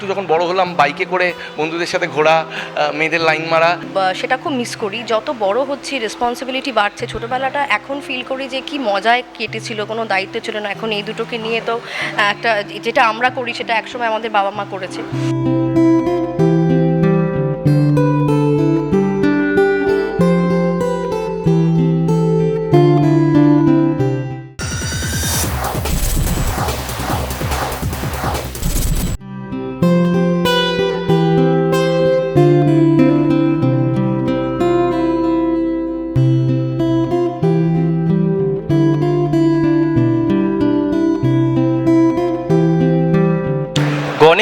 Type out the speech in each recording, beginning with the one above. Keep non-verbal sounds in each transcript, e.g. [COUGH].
একটু যখন বড় হলাম বাইকে করে বন্ধুদের সাথে ঘোরা মেয়েদের লাইন মারা। সেটা খুব মিস করি। যত বড় হচ্ছি রেসপন্সিবিলিটি বাড়ছে। ছোটবেলাটা এখন ফিল করি যে কি মজায় কেটেছিল, কোনো দায়িত্ব ছিল না। এখন এই দুটোকে নিয়ে তো একটা, যেটা আমরা করি, সেটা একসময় আমাদের বাবা মা করেছে।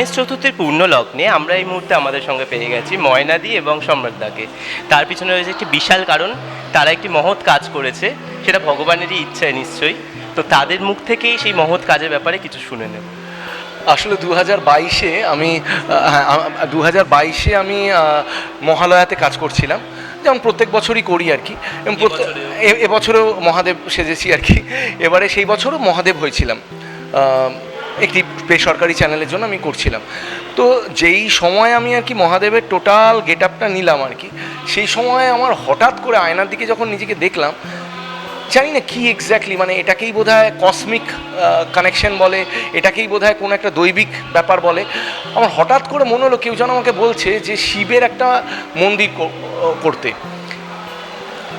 গণেশ চতুর্থীর পূর্ণ লগ্নে আমরা এই মুহূর্তে আমাদের সঙ্গে পেয়ে গেছি ময়নাদি এবং সম্রাটদাকে তার পিছনে রয়েছে একটি বিশাল কারণ তারা একটি মহৎ কাজ করেছে সেটা ভগবানেরই ইচ্ছায় নিশ্চয়ই। তো তাদের মুখ থেকেই সেই মহৎ কাজের ব্যাপারে কিছু শুনে নেব। আসলে দু হাজার বাইশে আমি দু হাজার বাইশে আমি মহালয়াতে কাজ করছিলাম। যেমন প্রত্যেক বছরই করি আর কি। এবছরেও? মহাদেব সেজেছি আর কি। এবারে সেই বছরও মহাদেব হয়েছিলাম। একটি বেসরকারি চ্যানেলের জন্য আমি করছিলাম। তো যেই সময় আমি আর কি মহাদেবের টোটাল গেট আপটা নিলাম আর কি, সেই সময় আমার হঠাৎ করে আয়নার দিকে যখন নিজেকে দেখলাম, জানি না কী এক্স্যাক্টলি মানে এটাকেই বোধ কসমিক কানেকশন বলে, এটাকেই বোধ হয় কোনো একটা দৈবিক ব্যাপার বলে। আমার হঠাৎ করে মনে হলো কেউ যেন আমাকে বলছে যে শিবের একটা মন্দির করতে।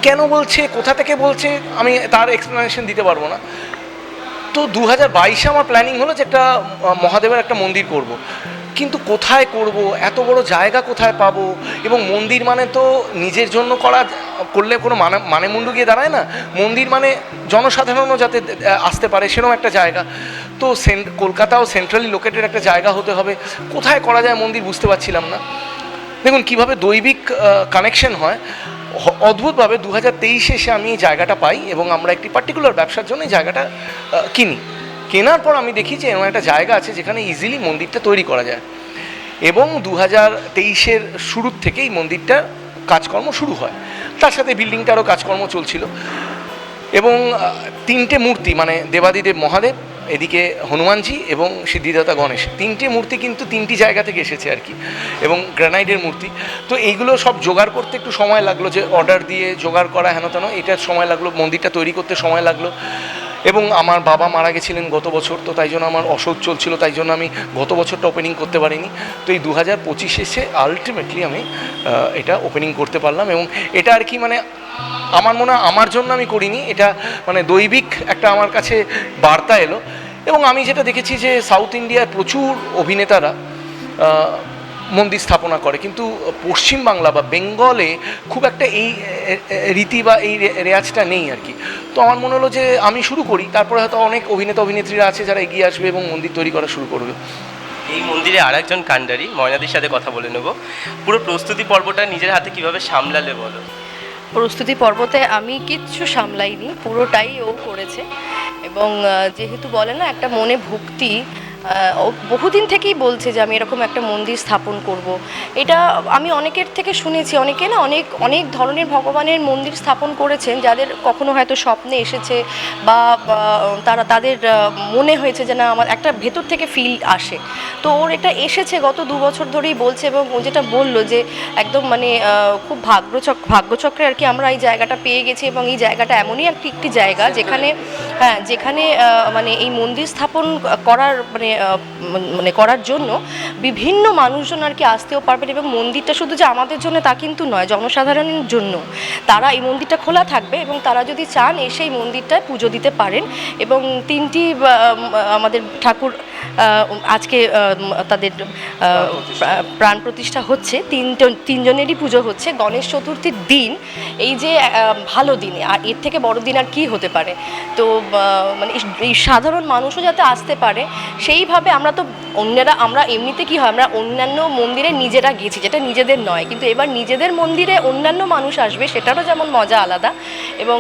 কেন বলছে, কোথা থেকে বলছে, আমি তার এক্সপ্লেনেশন দিতে পারব না। তো দু হাজার বাইশে আমার প্ল্যানিং হলো যে একটা মহাদেবের একটা মন্দির করব। কিন্তু কোথায় করব? এত বড় জায়গা কোথায় পাবো? এবং মন্দির মানে তো নিজের জন্য করা, করলে কোনো মানে মানে মুন্ডু গিয়ে দাঁড়ায় না। মন্দির মানে জনসাধারণও যাতে আসতে পারে সেরকম একটা জায়গা। তো কলকাতাও সেন্ট্রালি লোকেটেড একটা জায়গা হতে হবে। কোথায় করা যায় মন্দির বুঝতে পারছিলাম না। দেখুন, কীভাবে দৈবিক কানেকশন হয়। অদ্ভুতভাবে দু হাজার তেইশে এসে আমি এই জায়গাটা পাই এবং আমরা একটি পার্টিকুলার ব্যবসার জন্য এই জায়গাটা কিনি। কেনার পর আমি দেখি যে এমন একটা জায়গা আছে যেখানে ইজিলি মন্দিরটা তৈরি করা যায়। এবং দু হাজার তেইশের শুরুর থেকেই মন্দিরটার কাজকর্ম শুরু হয়। তার সাথে বিল্ডিংটারও কাজকর্ম চলছিল। এবং তিনটে মূর্তি মানে দেবাদিদেব মহাদেব এদিকে হনুমানজি এবং সিদ্ধিদাতা গণেশ। তিনটে মূর্তি কিন্তু তিনটি জায়গা থেকে এসেছে আর কি, এবং গ্রানাইডের মূর্তি। তো এইগুলো সব জোগাড় করতে একটু সময় লাগল যে অর্ডার দিয়ে জোগাড় করা হেন তেন এটার সময় লাগল, মন্দিরটা তৈরি করতে সময় লাগল। এবং আমার বাবা মারা গেছিলেন গত বছর, তো তাই জন্য আমার অসুখ চলছিল, তাই জন্য আমি গত বছরটা ওপেনিং করতে পারিনি। তো এই দু হাজার পঁচিশে এসে আলটিমেটলি আমি এটা ওপেনিং করতে পারলাম। এবং এটা আর কি মানে আমার মনে হয়, আমার জন্য আমি করিনি, এটা মানে দৈবিক একটা আমার কাছে বার্তা এলো। এবং আমি যেটা দেখেছি যে সাউথ ইন্ডিয়ার প্রচুর অভিনেতারা মন্দির স্থাপনা করে। কিন্তু পশ্চিম বাংলা বা বেঙ্গলে খুব একটা এই রীতি বা এই রেয়াজটা নেই আর কি। তো আমার মনে হলো যে আমি শুরু করি, তারপরে হয়তো অনেক অভিনেতা, অভিনেত্রীরা আছে যারা এগিয়ে আসবে এবং মন্দির তৈরি করা শুরু করবে। এই মন্দিরে আর একজন কাণ্ডারি, ময়নাদির সাথে কথা বলে নেব। পুরো প্রস্তুতি পর্বটা নিজের হাতে কীভাবে সামলালে বলো? প্রস্তুতি পর্বতে আমি কিচ্ছু সামলাইনি, পুরোটাই ও করেছে। এবং যেহেতু বলে না, একটা মনে ভক্তি বহুদিন থেকেই বলছে যে আমি এরকম একটা মন্দির স্থাপন করব। এটা আমি অনেকের থেকে শুনেছি, অনেকে না অনেক অনেক ধরনের ভগবানের মন্দির স্থাপন করেছেন যাদের কখনো হয়তো স্বপ্নে এসেছে বা তারা, তাদের মনে হয়েছে যে না, আমার একটা ভেতর থেকে ফিল আসে তো ওর এটা এসেছে গত দু বছর ধরেই বলছে এবং ও যেটা বলল যে একদম মানে খুব ভাগ্যচক, ভাগ্যচক্রে আর কি আমরা এই জায়গাটা পেয়ে গেছি এবং এই জায়গাটা এমনই একটি একটি জায়গা যেখানে হ্যাঁ যেখানে মানে এই মন্দির স্থাপন করার মানে মানে করার জন্য বিভিন্ন মানুষজন আর কি আসতেও পারবেন এবং মন্দিরটা শুধু যে আমাদের জন্য তা কিন্তু নয়, জনসাধারণের জন্য। তারা এই মন্দিরটা খোলা থাকবে এবং তারা যদি চান এসে এই মন্দিরটায় পুজো দিতে পারেন এবং তিনটি আমাদের ঠাকুর আজকে তাদের প্রাণ প্রতিষ্ঠা হচ্ছে। তিনজন, তিনজনেরই পুজো হচ্ছে। গণেশ চতুর্থীর দিন, এই যে ভালো দিনে, আর এর থেকে বড় দিন আর কি হতে পারে? তো মানে এই- সাধারণ মানুষও যাতে আসতে পারে, সেইভাবে আমরা তো অন্যরা, আমরা এমনিতে কি হয়, আমরা অন্যান্য মন্দিরে নিজেরা গেছি, যেটা নিজেদের নয়। কিন্তু এবার নিজেদের মন্দিরে অন্যান্য মানুষ আসবে, সেটারও যেমন মজা আলাদা। এবং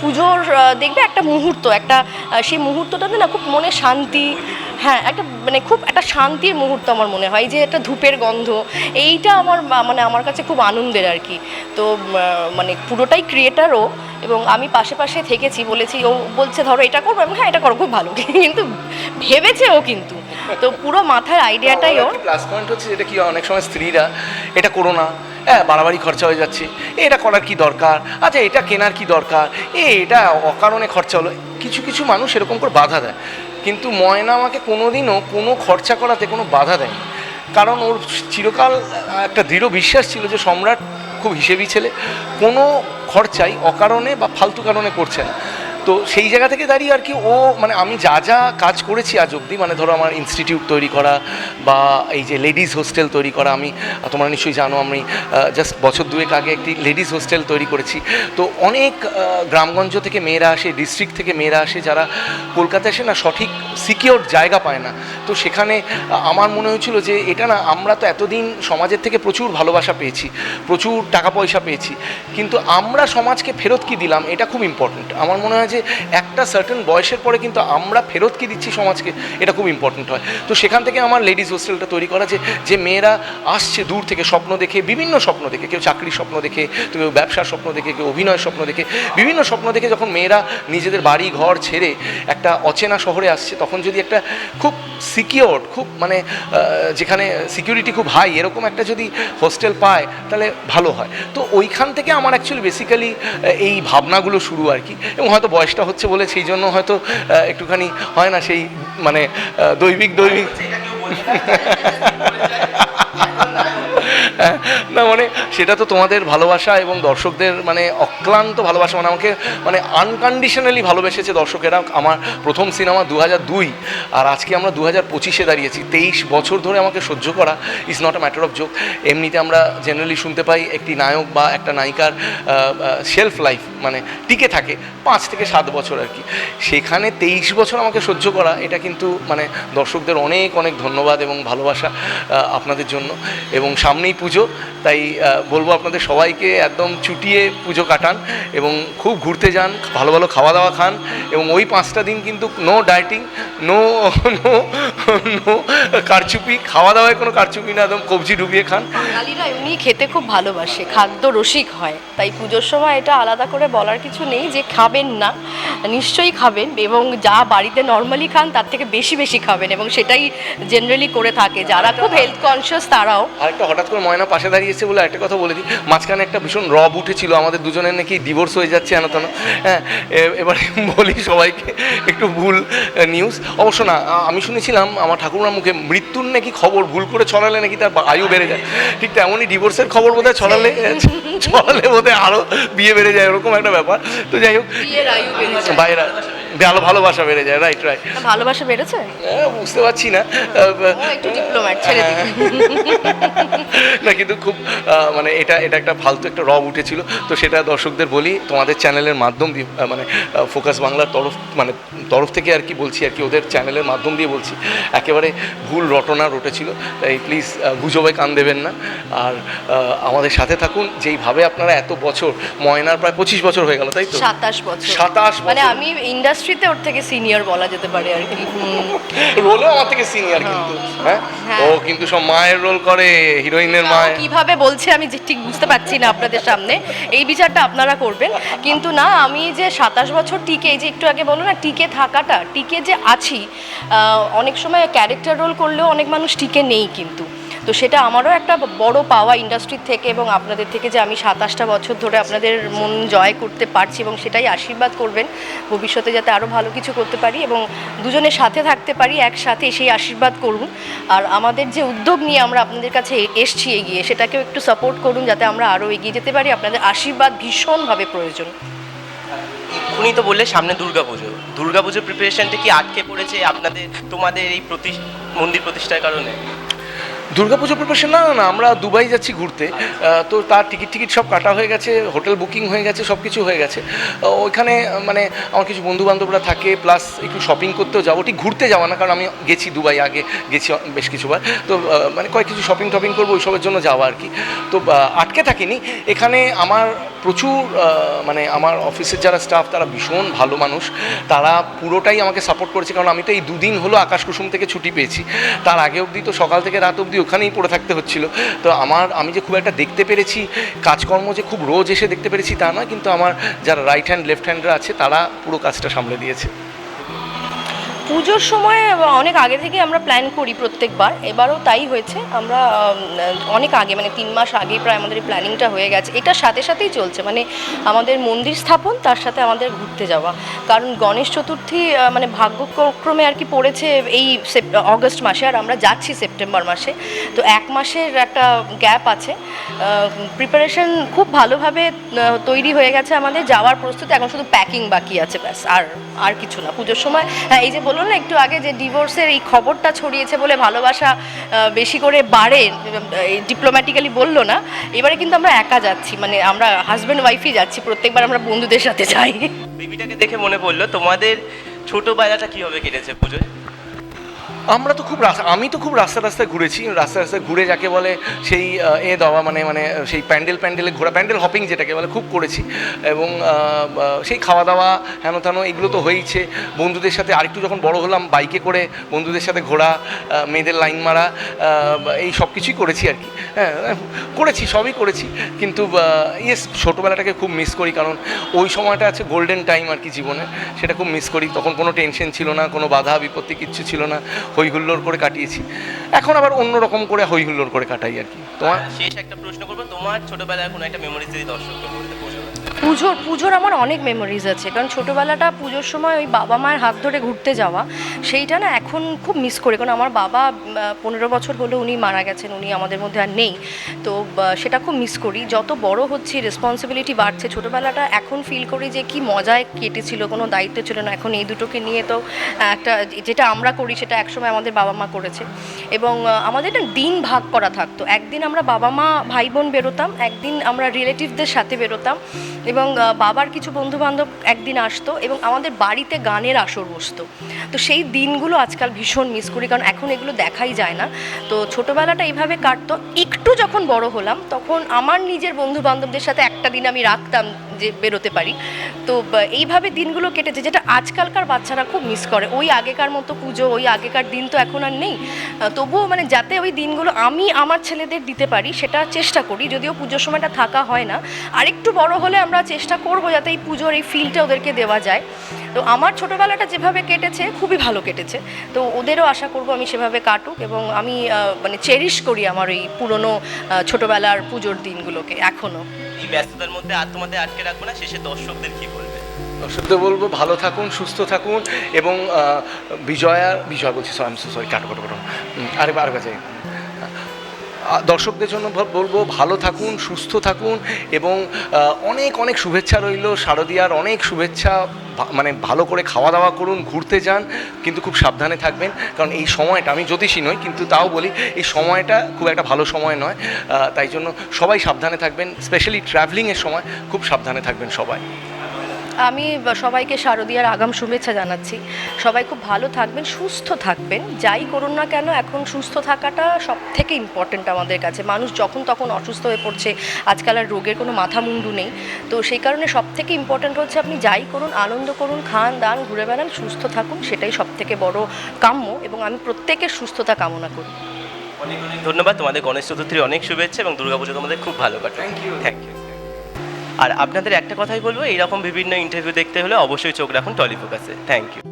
পুজোর দেখবে একটা মুহূর্ত একটা সেই মুহূর্তটাতে না খুব মনে শান্তি হ্যাঁ একটা মানে খুব একটা শান্তির মুহূর্ত আমার মনে হয় যে একটা ধূপের গন্ধ এইটা আমার মানে আমার কাছে খুব আনন্দের আর কি। তো মানে পুরোটাই ক্রিয়েটারও এবং আমি পাশে পাশে থেকেছি বলেছি ও বলছে ধরো এটা করব? আমি, হ্যাঁ এটা করো খুব ভালো। [LAUGHS] কিন্তু ভেবেছে ও কিন্তু। তো পুরো মাথার আইডিয়াটাই ওর। প্লাস পয়েন্ট হচ্ছে? যেটা কি অনেক সময় স্ত্রীরা এটা করো না। হ্যাঁ বাড়াবাড়ি খরচা হয়ে যাচ্ছে। এটা করার কি দরকার? আচ্ছা এটা কেনার কি দরকার? এ, এটা অকারণে খরচা হলো। কিছু কিছু মানুষ এরকম করে বাধা দেয়। কিন্তু ময়না আমাকে কোনোদিনও কোনো খরচা করাতে কোনো বাধা দেয়নি। কারণ ওর চিরকাল একটা দৃঢ় বিশ্বাস ছিল যে সম্রাট খুব হিসেবি ছেলে। কোনো খরচাই অকারণে বা ফালতু কারণে করছে না। তো সেই জায়গা থেকে দাঁড়িয়ে আর কি ও মানে আমি যা যা কাজ করেছি আজ অবধি মানে ধরো আমার ইনস্টিটিউট তৈরি করা বা এই যে লেডিস হোস্টেল তৈরি করা, আমি, তোমরা নিশ্চয়ই জানো, আমি জাস্ট বছর দুয়েক আগে একটি লেডিস হোস্টেল তৈরি করেছি। তো অনেক গ্রামগঞ্জ থেকে মেয়েরা আসে ডিস্ট্রিক্ট থেকে মেয়েরা আসে, যারা কলকাতায় এসে না সঠিক সিকিওর জায়গা পায় না। তো সেখানে আমার মনে হয়েছিল যে এটা না, আমরা তো এতদিন সমাজের থেকে প্রচুর ভালোবাসা পেয়েছি, প্রচুর টাকা পয়সা পেয়েছি, কিন্তু আমরা সমাজকে ফেরত কি দিলাম, এটা খুব ইম্পর্ট্যান্ট আমার মনে হয় যে একটা সার্টেন বয়সের পরে কিন্তু আমরা ফেরত কি দিচ্ছি সমাজকে, এটা খুব ইম্পর্ট্যান্ট হয়। তো সেখান থেকে আমার লেডিস হোস্টেলটা তৈরি করা যে যে মেয়েরা আসছে দূর থেকে স্বপ্ন দেখে, বিভিন্ন স্বপ্ন দেখে, কেউ চাকরির স্বপ্ন দেখে, কেউ ব্যবসার স্বপ্ন দেখে, কেউ অভিনয়ের স্বপ্ন দেখে, বিভিন্ন স্বপ্ন দেখে যখন মেয়েরা নিজেদের বাড়ি ঘর ছেড়ে একটা অচেনা শহরে আসছে, তখন যদি একটা খুব সিকিওর খুব মানে যেখানে সিকিউরিটি খুব হাই এরকম একটা যদি হোস্টেল পায়, তাহলে ভালো হয়। তো ওইখান থেকে আমার অ্যাকচুয়ালি বেসিক্যালি এই ভাবনাগুলো শুরু আর কি। এবং হয়তো বয়সটা হচ্ছে বলে সেই জন্য হয়তো একটুখানি হয় না সেই মানে দৈবিক দৈবিক না মানে সেটা তো তোমাদের ভালোবাসা এবং দর্শকদের মানে অক্লান্ত ভালোবাসা। মানে আমাকে মানে আনকন্ডিশনালি ভালোবেসেছে দর্শকেরা আমার প্রথম সিনেমা দু দুই। আর আজকে আমরা দু হাজার পঁচিশে দাঁড়িয়েছি। তেইশ বছর ধরে আমাকে সহ্য করা is not a matter of joke এমনিতে আমরা জেনারেলি শুনতে পাই একটি নায়ক বা একটা নায়িকার সেলফ লাইফ মানে টিকে থাকে পাঁচ থেকে সাত বছর আর কি। সেখানে তেইশ বছর আমাকে সহ্য করা, এটা কিন্তু মানে দর্শকদের অনেক অনেক ধন্যবাদ এবং ভালোবাসা আপনাদের জন্য। এবং সামনেই পুজো তাই বলব আপনাদের সবাইকে একদম চুটিয়ে পুজো কাটান এবং খুব ঘুরতে যান ভালো ভালো খাওয়া দাওয়া খান এবং ওই পাঁচটা দিন কিন্তু no dieting no no no কারচুপি খাওয়া দাওয়ায় কোনো কারচুপি না একদম কবজি ডুবিয়ে খান। বাঙালিরা এমনি খেতে খুব ভালোবাসে খাদ্য রসিক হয় তাই পুজোর সময় এটা আলাদা করে বলার কিছু নেই যে খাবেন না নিশ্চয়ই খাবেন এবং যা বাড়িতে নর্মালি খান তার থেকে বেশি বেশি খাবেন এবং সেটাই জেনারেলি করে থাকে যারা খুব হেলথ কনসিয়াস তারাও। আরেকটা হঠাৎ করে ময়না পাশে দাঁড়িয়েছে বলে একটা কথা বলে দিই। মাঝখানে একটা ভীষণ রব উঠেছিল আমাদের দুজনের নাকি ডিভোর্স হয়ে যাচ্ছে হেন তেন হ্যাঁ এবারে বলি সবাইকে একটু ভুল নিউজ অবশ্য না আমি শুনেছিলাম আমার ঠাকুরমার মুখে মৃত্যুর নাকি খবর ভুল করে ছড়ালে নাকি তার আয়ু বেড়ে যায়। ঠিক তেমনই ডিভোর্সের খবর বোধহয় ছড়ালে ছড়ালে বোধহয় আরও বিয়ে বেড়ে যায় ওরকম একটা ব্যাপার। তো যাই হোক। বাইরা ভালো ভালোবাসা বেড়ে যায় রাইট রাইট ভালোবাসা বেড়েছে? বুঝতে পারছি না। একটু ডিপ্লোম্যাট ছেড়ে দিন [LAUGHS] না কিন্তু খুব মানে এটা এটা একটা ফালতু একটা রব উঠেছিল। তো সেটা দর্শকদের বলি তোমাদের চ্যানেলের মাধ্যম দিয়ে মানে ফোকাস বাংলার তরফ মানে তরফ থেকে আর কি বলছি আর কি ওদের চ্যানেলের মাধ্যম দিয়ে বলছি। একেবারে ভুল রটনা রটেছিল তাই প্লিজ গুজবে কান দেবেন না। আর আমাদের সাথে থাকুন যেইভাবে আপনারা এত বছর ময়নার প্রায় পঁচিশ বছর হয়ে গেল তাই তো? সাতাশ বছর। সাতাশ মানে। আমি ইন্ডাস্ট্রিতে ওর থেকে সিনিয়র বলা যেতে পারে আর কি। হুম। রোলেও আমার থেকে সিনিয়র কিন্তু। হ্যাঁ? হ্যাঁ। ও কিন্তু সব মায়ের রোল করে হিরোইনের মায়ের কীভাবে বলছে আমি যে ঠিক বুঝতে পারছি না আপনাদের সামনে। এই বিচারটা আপনারা করবেন। কিন্তু না আমি যে সাতাশ বছর টিকে এই যে একটু আগে বলো না টিকে থাকাটা টিকে যে আছি অনেক সময় ক্যারেক্টার রোল করলেও অনেক মানুষ টিকে নেই কিন্তু। তো সেটা আমারও একটা বড় পাওয়া ইন্ডাস্ট্রির থেকে এবং আপনাদের থেকে যে আমি সাতাশটা বছর ধরে আপনাদের মন জয় করতে পারছি এবং সেটাই আশীর্বাদ করবেন। ভবিষ্যতে যাতে আরও ভালো কিছু করতে পারি এবং দুজনের সাথে থাকতে পারি, একসাথে সেই আশীর্বাদ করুন। আর আমাদের যে উদ্যোগ নিয়ে আমরা আপনাদের কাছে এসছি এগিয়ে, সেটাকেও একটু সাপোর্ট করুন যাতে আমরা আরও এগিয়ে যেতে পারি। আপনাদের আশীর্বাদ ভীষণভাবে প্রয়োজন। উনি তো বললে সামনে দুর্গাপুজো দুর্গাপুজোর প্রিপারেশনটা কি আটকে পড়েছে আপনাদের, তোমাদের এই প্রতি মন্দির প্রতিষ্ঠার কারণে? দুর্গাপুজো প্রিপারেশন না না না, আমরা দুবাই যাচ্ছি ঘুরতে। তো তার টিকিট টিকিট সব কাটা হয়ে গেছে, হোটেল বুকিং হয়ে গেছে সব কিছু হয়ে গেছে। ওইখানে মানে আমার কিছু বন্ধু বান্ধবরা থাকে, প্লাস একটু শপিং করতেও যাব। ঠিক ঘুরতে যাওয়া না, কারণ আমি গেছি দুবাই আগে, গেছি বেশ কিছুবার। তো মানে কয়েক কিছু শপিং টপিং করব, ওইসবের জন্য যাওয়া আর কি। তো আটকে থাকিনি। এখানে আমার প্রচুর মানে আমার অফিসের যারা স্টাফ তারা ভীষণ ভালো মানুষ। তারা পুরোটাই আমাকে সাপোর্ট করেছে, কারণ আমি তো এই দুদিন হলো আকাশ কুসুম থেকে ছুটি পেয়েছি। তার আগে অবধি তো সকাল থেকে রাত অবধি ওখানেই পড়ে থাকতে হচ্ছিল। তো আমার, আমি যে খুব একটা দেখতে পেরেছি, কাজকর্ম যে খুব রোজ এসে দেখতে পেরেছি তা নয়, কিন্তু আমার যারা রাইট হ্যান্ড লেফট হ্যান্ডরা আছে, তারা পুরো কাজটা সামলে দিয়েছে। পুজোর সময় অনেক আগে থেকে আমরা প্ল্যান করি প্রত্যেকবার। এবারও তাই হয়েছে। আমরা অনেক আগে মানে তিন মাস আগে প্রায় আমাদের প্ল্যানিংটা হয়ে গেছে। এটার সাথে সাথেই চলছে। মানে আমাদের মন্দির স্থাপন, তার সাথে আমাদের ঘুরতে যাওয়া। কারণ গণেশ চতুর্থী মানে ভাগ্যক্রমে আর কি পড়েছে এই অগস্ট মাসে, আর আমরা যাচ্ছি সেপ্টেম্বর মাসে। তো এক মাসের একটা গ্যাপ আছে। প্রিপারেশন খুব ভালোভাবে তৈরি হয়ে গেছে আমাদের। যাওয়ার প্রস্তুতি এখন শুধু প্যাকিং বাকি আছে ব্যাস। আর আর কিছু না। পুজোর সময় হ্যাঁ এই যে বলুন না, একটু আগে যে ডিভোর্সের এই খবরটা ছড়িয়েছে বলে ভালোবাসা বেশি করে বাড়ে ডিপ্লোম্যাটিক্যালি বলল না, এবারে কিন্তু আমরা একা যাচ্ছি মানে আমরা হাজব্যান্ড ওয়াইফই যাচ্ছি, প্রত্যেকবার আমরা বন্ধুদের সাথে যাই। বেবিটাকে দেখে মনে পড়ল, তোমাদের ছোটবেলাটা কীভাবে কেটেছে পুজোয়? আমরা তো খুব রাস্তা আমি তো খুব রাস্তা রাস্তায় ঘুরেছি। রাস্তা রাস্তায় ঘুরে যাকে বলে সেই এ দেওয়া মানে মানে সেই প্যান্ডেল, প্যান্ডেলে ঘোরা, প্যান্ডেল হপিং যেটাকে বলে খুব করেছি। এবং সেই খাওয়া দাওয়া, হেন তেন এগুলো তো হয়েইছে। বন্ধুদের সাথে আরেকটু যখন বড় হলাম বাইকে করে বন্ধুদের সাথে ঘোরা মেয়েদের লাইন মারা এই সব কিছুই করেছি আর কি। হ্যাঁ করেছি, সবই করেছি। কিন্তু ইয়েস ছোটোবেলাটাকে খুব মিস করি কারণ ওই সময়টা আছে গোল্ডেন টাইম আর কি জীবনে। সেটা খুব মিস করি। তখন কোনো টেনশন ছিল না, কোনো বাধা বিপত্তি কিচ্ছু ছিল না। হই হুল্লোড় করে কাটিয়েছি। এখন আবার অন্য রকম করে হই হুল্লোড় করে কাটাই আর কি। তোমার? শেষ একটা প্রশ্ন করব। তোমার ছোটবেলায় কোনো একটা মেমোরিজ যদি দর্শককে বলতে পুজোর পুজোর আমার অনেক মেমোরিজ আছে। কারণ ছোটোবেলাটা পুজোর সময় ওই বাবা মায়ের হাত ধরে ঘুরতে যাওয়া সেইটা না এখন খুব মিস করি। কারণ আমার বাবা পনেরো বছর হলো উনি মারা গেছেন, উনি আমাদের মধ্যে আর নেই। তো সেটা খুব মিস করি। যত বড় হচ্ছি রেসপন্সিবিলিটি বাড়ছে। ছোটোবেলাটা এখন ফিল করি যে কি মজায় কেটেছিল, কোনো দায়িত্ব ছিল না। এখন এই দুটোকে নিয়ে তো একটা যেটা আমরা করি, সেটা একসময় আমাদের বাবা মা করেছে। এবং আমাদের না দিন ভাগ করা থাকতো। একদিন আমরা বাবা মা ভাই বোন বেরোতাম, একদিন আমরা রিলেটিভদের সাথে বেরোতাম এবং বাবার কিছু বন্ধু বান্ধব একদিন আসতো এবং আমাদের বাড়িতে গানের আসর বসতো। তো সেই দিনগুলো আজকাল ভীষণ মিস করি, কারণ এখন এগুলো দেখাই যায় না। তো ছোটোবেলাটা এইভাবে কাটতো। একটু যখন বড় হলাম, তখন আমার নিজের বন্ধু বান্ধবদের সাথে একটা দিন আমি রাখতাম যে বেরোতে পারি। তো এইভাবে দিনগুলো কেটেছে, যেটা আজকালকার বাচ্চারা খুব মিস করে। ওই আগেকার মতো পুজো, ওই আগেকার দিন তো এখন আর নেই। তবুও মানে যাতে ওই দিনগুলো আমি আমার ছেলেদের দিতে পারি, সেটা চেষ্টা করি। যদিও পুজোর সময়টা থাকা হয় না। আরেকটু বড় হলে আমরা চেষ্টা করব যাতে এই পুজোর এই ফিলটা ওদেরকে দেওয়া যায়। তো, আমার ছোটোবেলাটা যেভাবে কেটেছে, খুবই ভালো কেটেছে। তো, ওদেরও আশা করব আমি সেভাবে কাটুক এবং আমি মানে চেরিশ করি আমার এই পুরনো ছোটোবেলার পুজোর দিনগুলোকে এখনও এই ব্যস্ততার মধ্যে আর তোমাদের আটকে রাখব না শেষে দর্শকদের কি বলবে? দর্শকদের বলব ভালো থাকুন সুস্থ থাকুন এবং বিজয়া বিজয় বলছি সরি কাটো কাটো কাটো। আরে আরে আহ, দর্শকদের জন্য বলব ভালো থাকুন, সুস্থ থাকুন এবং অনেক অনেক শুভেচ্ছা রইল শারদিয়ার, অনেক শুভেচ্ছা মানে ভালো করে খাওয়া দাওয়া করুন, ঘুরতে যান, কিন্তু খুব সাবধানে থাকবেন। কারণ এই সময়টা, আমি জ্যোতিষী নই, কিন্তু তাও বলি, এই সময়টা খুব একটা ভালো সময় নয়। তাই জন্য সবাই সাবধানে থাকবেন স্পেশালি ট্রাভেলিংয়ের সময় খুব সাবধানে থাকবেন সবাই। আমি সবাইকে শারদীয়ার আগাম শুভেচ্ছা জানাচ্ছি। সবাই খুব ভালো থাকবেন সুস্থ থাকবেন। যাই করুন না কেন এখন সুস্থ থাকাটা সব থেকে ইম্পর্টেন্ট আমাদের কাছে। মানুষ যখন তখন অসুস্থ হয়ে পড়ছে আজকাল আর রোগের কোনো মাথা মুন্ডু নেই। তো সেই কারণে সব থেকে ইম্পর্টেন্ট হচ্ছে আপনি যাই করুন আনন্দ করুন খান দান ঘুরে বেড়ান সুস্থ থাকুন সেটাই সব থেকে বড় কাম্য এবং আমি প্রত্যেকের সুস্থতা কামনা করি। অনেক অনেক ধন্যবাদ। তোমাদের গণেশ চতুর্থীর অনেক শুভেচ্ছা এবং দুর্গাপুজো তোমাদের খুব ভালো কাটে. থ্যাংক ইউ আর আপনাদের একটা কথাই বলব, এইরকম বিভিন্ন ইন্টারভিউ দেখতে হলে অবশ্যই চোখ রাখুন টলিফোকাসে থ্যাংক ইউ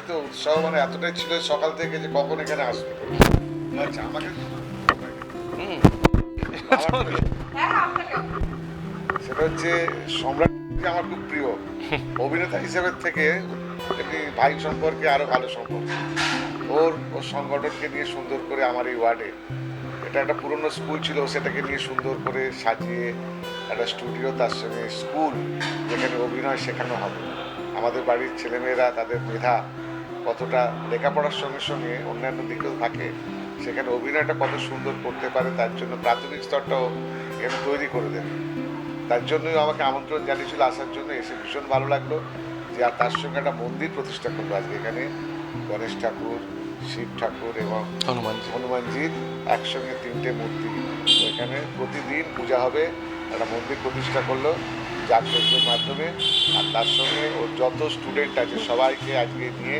আমি তো উৎসাহ মানে এতটাই ছিল সকাল থেকে যে কখন এখানে আসবে। আচ্ছা আমাকে সেটা হচ্ছে সম্রাট আমার খুব প্রিয়। অভিনেতা হিসেবে থেকে ভাই সম্পর্কে আরও ভালো সম্পর্ক। ওর ওর সংগঠনকে নিয়ে সুন্দর করে আমার এই ওয়ার্ডে। এটা একটা পুরনো স্কুল ছিল সেটাকে নিয়ে সুন্দর করে সাজিয়ে একটা স্টুডিও তার সঙ্গে স্কুল যেখানে অভিনয় শেখানো হবে। আমাদের বাড়ির ছেলেমেয়েরা তাদের মেধা কতটা লেখাপড়ার সঙ্গে সঙ্গে অন্যান্য দিকেও থাকে সেখানে অভিনয়টা কত সুন্দর করতে পারে তার জন্য প্রাথমিক স্তরটাও এখানে তৈরি করে দেবে। তার জন্যই আমাকে আমন্ত্রণ জানিয়েছিল আসার জন্য এসে ভীষণ ভালো লাগল যে আর তার সঙ্গে একটা মন্দির প্রতিষ্ঠা করব আজকে এখানে। গণেশ ঠাকুর শিব ঠাকুর এবং হনুমানজি। হনুমানজির একসঙ্গে তিনটে মূর্তি এখানে প্রতিদিন পূজা হবে একটা মন্দির প্রতিষ্ঠা করল জাগ্রতের মাধ্যমে আর তার সঙ্গে ওর যত স্টুডেন্ট আছে সবাইকে আজকে নিয়ে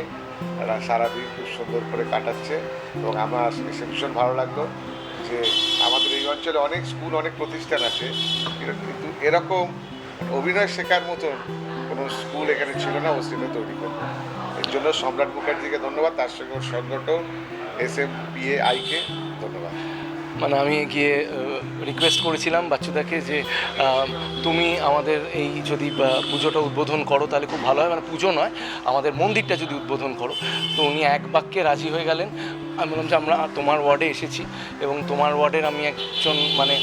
এরা সারাদিন খুব সুন্দর করে কাটাচ্ছে এবং আমার এসে ভীষণ ভালো লাগল যে আমাদের এই অঞ্চলে অনেক স্কুল, অনেক প্রতিষ্ঠান আছে। কিন্তু এরকম অভিনয় শেখার মতন কোনো স্কুল এখানে ছিল না সেটা তৈরি করল এর জন্য সম্রাট মুখার্জিকে ধন্যবাদ। তার সঙ্গে সংগঠন এস এম বিএ আইকে ধন্যবাদ। মানে আমি গিয়ে রিকোয়েস্ট করেছিলাম বাচ্চাদেরকে যে তুমি আমাদের এই যদি পুজোটা উদ্বোধন করো তাহলে খুব ভালো হয়। মানে পুজো নয়, আমাদের মন্দিরটা যদি উদ্বোধন করো। তো উনি এক বাক্যে রাজি হয়ে গেলেন। আমি বললাম যে আমরা তোমার ওয়ার্ডে এসেছি এবং তোমার ওয়ার্ডের আমি একজন মানে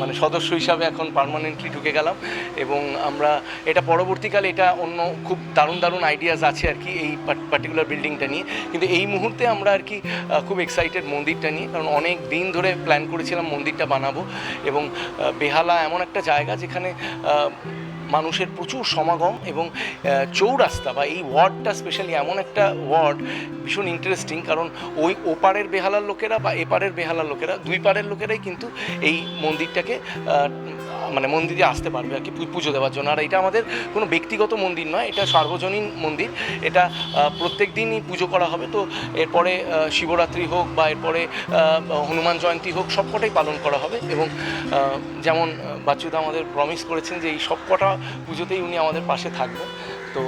মানে সদস্য হিসাবে এখন পার্মানেন্টলি ঢুকে গেলাম এবং আমরা, এটা পরবর্তীকালে এটা অন্য খুব দারুণ দারুণ আইডিয়াস আছে আর কি এই পার্টিকুলার বিল্ডিংটা নিয়ে। কিন্তু এই মুহূর্তে আমরা আর কি খুব এক্সাইটেড মন্দিরটা নিয়ে, কারণ অনেক দিন ধরে প্ল্যান করেছিলাম মন্দিরটা বানাবো এবং বেহালা এমন একটা জায়গা যেখানে মানুষের প্রচুর সমাগম এবং চৌরাস্তা বা এই ওয়ার্ডটা স্পেশালি এমন একটা ওয়ার্ড ভীষণ ইন্টারেস্টিং কারণ ওই ওপারের বেহালার লোকেরা বা এপারের বেহালার লোকেরা, দুই পারের লোকেরাই কিন্তু এই মন্দিরটাকে মানে মন্দিরে আসতে পারবে আর কি পুজো দেওয়ার জন্য। আর এটা আমাদের কোনো ব্যক্তিগত মন্দির নয়, এটা সার্বজনীন মন্দির। এটা প্রত্যেক দিনই পুজো করা হবে। তো এরপরে শিবরাত্রি হোক বা এরপরে হনুমান জয়ন্তী হোক, সবকটাই পালন করা হবে। এবং যেমন বাচ্চুদা আমাদের প্রমিস করেছেন যে এই সবকটা পুজোতেই উনি আমাদের পাশে থাকবেন। তো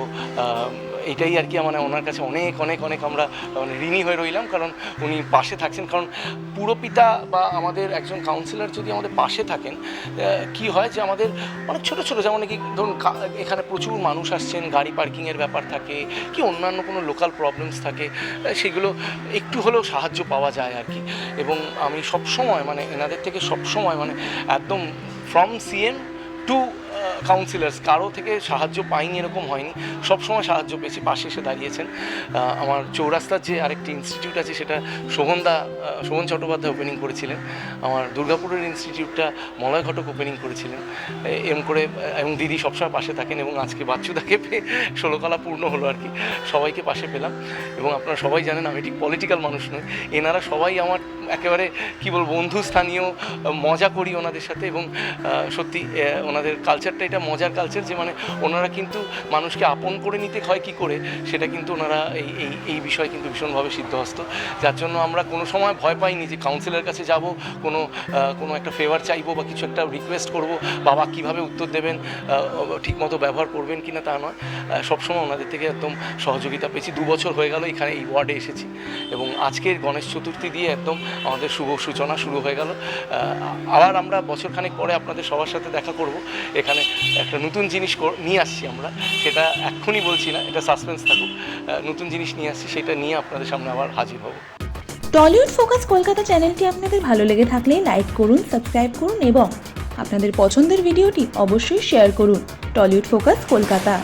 এটাই আর কি মানে ওনার কাছে অনেক অনেক অনেক আমরা মানে ঋণী হয়ে রইলাম, কারণ উনি পাশে থাকছেন। কারণ পুরপিতা বা আমাদের একজন কাউন্সিলর যদি আমাদের পাশে থাকেন কি হয় যে আমাদের অনেক ছোট ছোট যেমন কি ধরুন এখানে প্রচুর মানুষ আসছেন, গাড়ি পার্কিংয়ের ব্যাপার থাকে, কি অন্যান্য কোনো লোকাল প্রবলেমস থাকে সেগুলো একটু হলেও সাহায্য পাওয়া যায় আর কি। এবং আমি সব সময় মানে এনাদের থেকে সব সময় মানে একদম ফ্রম সিএম টু কাউন্সিলার্স কারও থেকে সাহায্য পাইনি, এরকম হয়নি। সবসময় সাহায্য পেয়েছি, পাশে এসে দাঁড়িয়েছেন। আমার চৌরাস্তার যে আরেকটি ইনস্টিটিউট আছে, সেটা শোভনদা শোভন চট্টোপাধ্যায় ওপেনিং করেছিলেন। আমার দুর্গাপুরের ইনস্টিটিউটটা মলয় ঘটক ওপেনিং করেছিলেন। এম করে এবং দিদি সবসময় পাশে থাকেন এবং আজকে বাচ্চুদাকে পেয়ে ষোলোকলা পূর্ণ হলো আর কি। সবাইকে পাশে পেলাম এবং আপনারা সবাই জানেন, আমি ঠিক পলিটিক্যাল মানুষ নই। এনারা সবাই আমার একেবারে, কি বলব বন্ধু স্থানীয় মজা করি ওনাদের সাথে এবং সত্যি ওনাদের ওনাদের কালচারটা এটা মজার কালচার যে মানে ওনারা কিন্তু মানুষকে আপন করে নিতে হয় কি করে? সেটা কিন্তু ওনারা এই এই এই বিষয়ে কিন্তু ভীষণভাবে সিদ্ধহস্ত। যার জন্য আমরা কোনো সময় ভয় পাইনি যে কাউন্সিলের কাছে যাব, কোনো কোনো একটা ফেভার চাইব বা কিছু একটা রিকোয়েস্ট করব, বাবা কীভাবে উত্তর দেবেন ঠিকমতো ব্যবহার করবেন কি না তা নয়। সবসময় ওনাদের থেকে একদম সহযোগিতা পেয়েছি। দু বছর হয়ে গেল এখানে এই ওয়ার্ডে এসেছি এবং আজকের গণেশ চতুর্থী দিয়ে একদম আমাদের শুভ সূচনা শুরু হয়ে গেল। আবার আমরা বছরখানেক পরে আপনাদের সবার সাথে দেখা করব। এখানে একটা নতুন জিনিস নিয়ে আসছি আমরা। সেটা এক্ষুনি বলছি না, এটা সাসপেন্স থাকুক। নতুন জিনিস নিয়ে আসছি, সেটা নিয়ে আপনাদের সামনে আবার হাজির হব। টলিউড ফোকাস কলকাতা চ্যানেলটি আপনাদের ভালো লেগে থাকলে লাইক করুন, সাবস্ক্রাইব করুন এবং আপনাদের পছন্দের ভিডিওটি অবশ্যই শেয়ার করুন। Tollywood focus Kolkata.